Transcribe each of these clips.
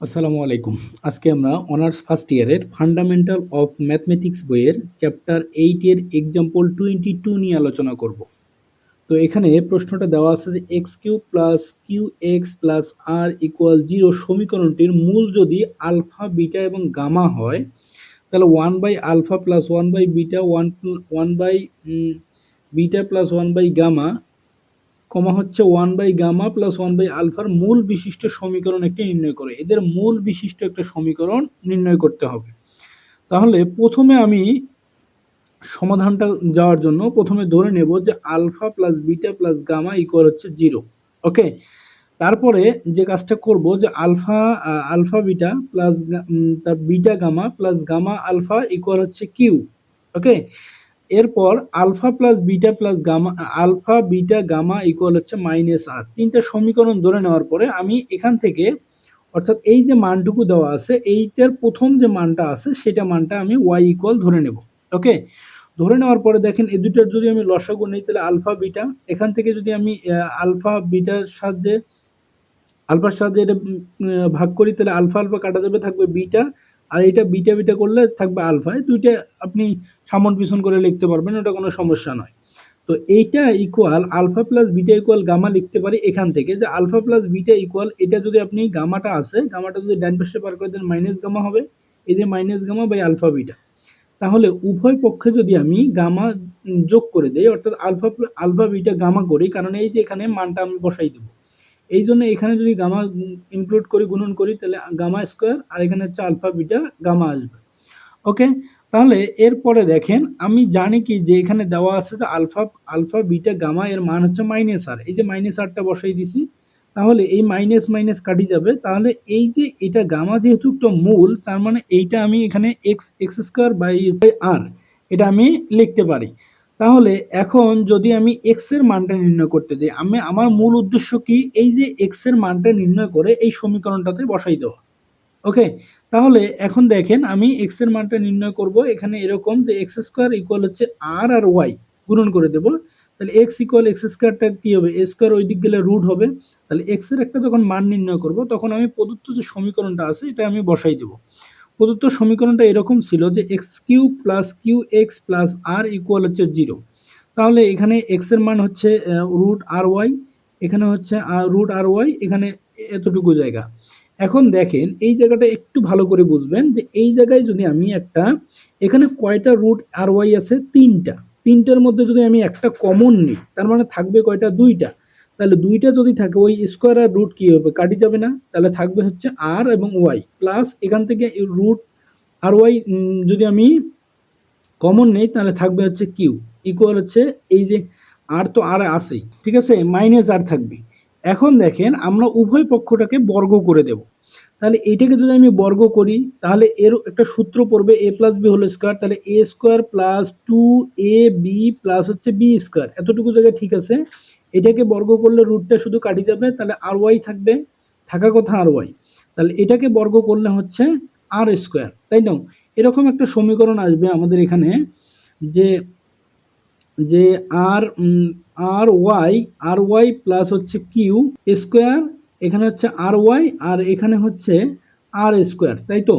আসসালামু আলাইকুম। আজকে আমরা অনার্স ফার্স্ট ইয়ারের ফান্ডামেন্টাল অফ ম্যাথমেটিক্স বইয়ের চ্যাপ্টার এইটের এক্সাম্পল টোয়েন্টি টু নিয়ে আলোচনা করব। তো এখানে প্রশ্নটা দেওয়া আছে যে x q plus q x plus r equal zero সমীকরণটির মূল যদি আলফা, বিটা এবং গামা হয়, তাহলে one by alpha plus one by beta one one by beta plus one by gamma comma হচ্ছে one by gamma plus one by আলফার মূল বিশিষ্ট সমীকরণ একটি নির্ণয় করে। এদের মূল বিশিষ্ট একটা সমীকরণ নির্ণয় করতে হবে। তাহলে প্রথমে আমি সমাধানটা যাওয়ার জন্য প্রথমে ধরে নেব যে alpha plus beta plus gamma equal হচ্ছে জিরো ওকে তারপরে যে কাজটা করব যে আলফা আলফা বিটা প্লাস তার beta gamma plus gamma alpha equal হচ্ছে কিউ ওকে এরপর alpha plus beta plus gamma, alpha, beta, gamma equal হচ্ছে মাইনাস আর তিনটা সমীকরণ ধরে নেওয়ার পরে আমি এখান থেকে, অর্থাৎ এই যে মানটুকু দেওয়া আছে, এইটার প্রথম যে মানটা আছে, সেটা মানটা আমি ওয়াই ইকুয়াল ধরে নেব। ওকে ধরে নেওয়ার পরে দেখেন, এই দুটার যদি আমি লসাগু নেই, তাহলে আলফা, বিটা, এখান থেকে যদি আমি আলফা, বিটার সাহায্যে, আলফার সাহায্যে এটা ভাগ করি, তাহলে আলফা আলফা কাটা যাবে, থাকবে বিটা আর এটা বিটা বিটা করলে থাকবে আলফায় দুইটা আপনি সামন পিছন করে লিখতে পারবেন, ওটা কোনো সমস্যা নয়। তো এইটা equal alpha plus beta equal gamma লিখতে পারি এখান থেকে। যে আলফা প্লাস বিটা ইকুয়াল এটা যদি আপনি গামাটা আছে, গামাটা যদি ডান পাশে পার করে দেন মাইনাস গামা হবে। এই যে minus gamma by alpha beta. তাহলে উভয় পক্ষে যদি আমি গামা যোগ করে দেই, অর্থাৎ আলফা আলফা বিটা গামা করি, কারণ এই যে এখানে মানটা আমি বসাই দেবো। এই জন্য এখানে যদি গামা ইনক্লুড করি, গুণন করি, তাহলে গামা স্কোয়ার আর এখানে হচ্ছে আলফা বিটা গামা আসবে। ওকে তাহলে এরপরে দেখেন, আমি জানি কি যে এখানে দেওয়া আছে যে আলফা আলফা বিটা গামা এর মান হচ্ছে মাইনাস আর এই যে মাইনাস আরটা বসাই দিছি, তাহলে এই মাইনাস মাইনাস কাটি যাবে। তাহলে এই যে এটা গামা যেহেতু একটা মূল, তার মানে এইটা আমি এখানে x x square by r এটা আমি লিখতে পারি। তাহলে এখন যদি আমি এক্সের মানটা নির্ণয় করতে যাই, আমি, আমার মূল উদ্দেশ্য কি? এই যে এক্সের মানটা নির্ণয় করে এই সমীকরণটাতে বসাই দেওয়া। ওকে তাহলে এখন দেখেন, আমি এক্সের মানটা নির্ণয় করব, এখানে এরকম যে এক্স স্কোয়ার ইকুয়াল হচ্ছে আর আর ওয়াই গুণন করে দেব। তাহলে এক্স ইকুয়াল এক্স স্কোয়ারটা কি হবে? এ স্কোয়ার ওই দিক গেলে রুট হবে। তাহলে এক্সের একটা যখন মান নির্ণয় করব, তখন আমি প্রদত্ত যে সমীকরণটা আছে, এটা আমি বসাই দেব। প্রদত্ত সমীকরণটা এরকম ছিল যে x q plus q x plus r equal হচ্ছে জিরো তাহলে এখানে এক্সের মান হচ্ছে রুট আর ওয়াই এখানে হচ্ছে রুট আর ওয়াই এখানে এতটুকু জায়গা। এখন দেখেন, এই জায়গাটা একটু ভালো করে বুঝবেন যে এই জায়গায় যদি আমি একটা, এখানে কয়টা রুট আর ওয়াই আছে? তিনটা। তিনটার মধ্যে যদি আমি একটা কমন নিই, তার মানে থাকবে কয়টা? দুইটা। তাহলে দুইটা যদি থাকে, ওই স্কোয়ার আর রুট কি হবে? কাটি যাবে না, তাহলে থাকবে হচ্ছে আর এবং ওয়াই প্লাস এখান থেকে রুট আর ওয়াই যদি আমি কমন নেই, তাহলে থাকবে হচ্ছে কিউ ইকুয়াল হচ্ছে এই যে আর তো আর আসেই ঠিক আছে? মাইনাস আর থাকবে। এখন দেখেন, আমরা উভয় পক্ষটাকে বর্গ করে দেব। তাহলে এইটাকে যদি আমি বর্গ করি, তাহলে এর একটা সূত্র পড়বে a plus b whole square তাহলে a square plus two a b plus হচ্ছে বি স্কোয়ার এতটুকু জায়গায় ঠিক আছে? এটাকে বর্গ করলে রুটটা শুধু কাটি যাবে, তাহলে আর ওয়াই থাকবে, থাকা কথা আর ওয়াই তাহলে এটাকে বর্গ করলে হচ্ছে আর স্কোয়ার তাই না? এরকম একটা সমীকরণ আসবে আমাদের এখানে, যে যে r r y r y plus হচ্ছে কিউ স্কোয়ার এখানে হচ্ছে আর ওয়াই আর এখানে হচ্ছে আর স্কোয়ার তাই তো?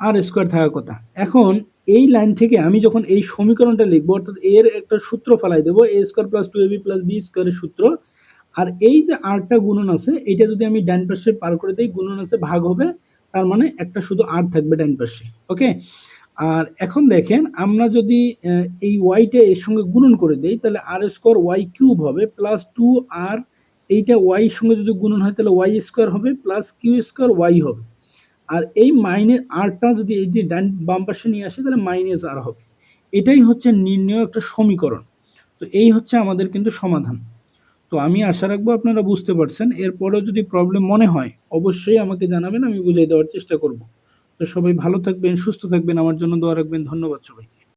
আর স্কোয়ার থাকার কথা। এখন এই লাইন থেকে আমি যখন এই সমীকরণটা লিখব, অর্থাৎ এর একটা সূত্র ফেলাই দেবো a square plus two a b plus b স্কোয়ারের সূত্র, আর এই যে আরটা গুণন আছে, এটা যদি আমি ডান পাশে পার করে দিই, গুণন আছে ভাগ হবে, তার মানে একটা শুধু আর থাকবে ডান পাশে ওকে আর এখন দেখেন, আমরা যদি এই ওয়াইটা এর সঙ্গে গুণন করে দেই, তাহলে আর স্কোয়ার ওয়াই কিউব হবে প্লাস টু আর এইটা ওয়াই সঙ্গে যদি গুণন হয়, তাহলে ওয়াই স্কোয়ার হবে প্লাস কিউ স্কোয়ার ওয়াই হবে। আর এই মাইনে আরটা যদি এই যে ডান বাম পাশে নিয়ে আসে, তাহলে মাইনাস আর হবে। এটাই হচ্ছে নির্ণয় একটা সমীকরণ। তো এই হচ্ছে আমাদের কিন্তু সমাধান। তো আমি আশা রাখব আপনারা বুঝতে পারছেন। এরপরেও যদি প্রবলেম মনে হয়, অবশ্যই আমাকে জানাবেন, আমি বুঝাই দেওয়ার চেষ্টা করব। তো সবাই ভালো থাকবেন, সুস্থ থাকবেন, আমার জন্য দোয়া রাখবেন। ধন্যবাদ সবাই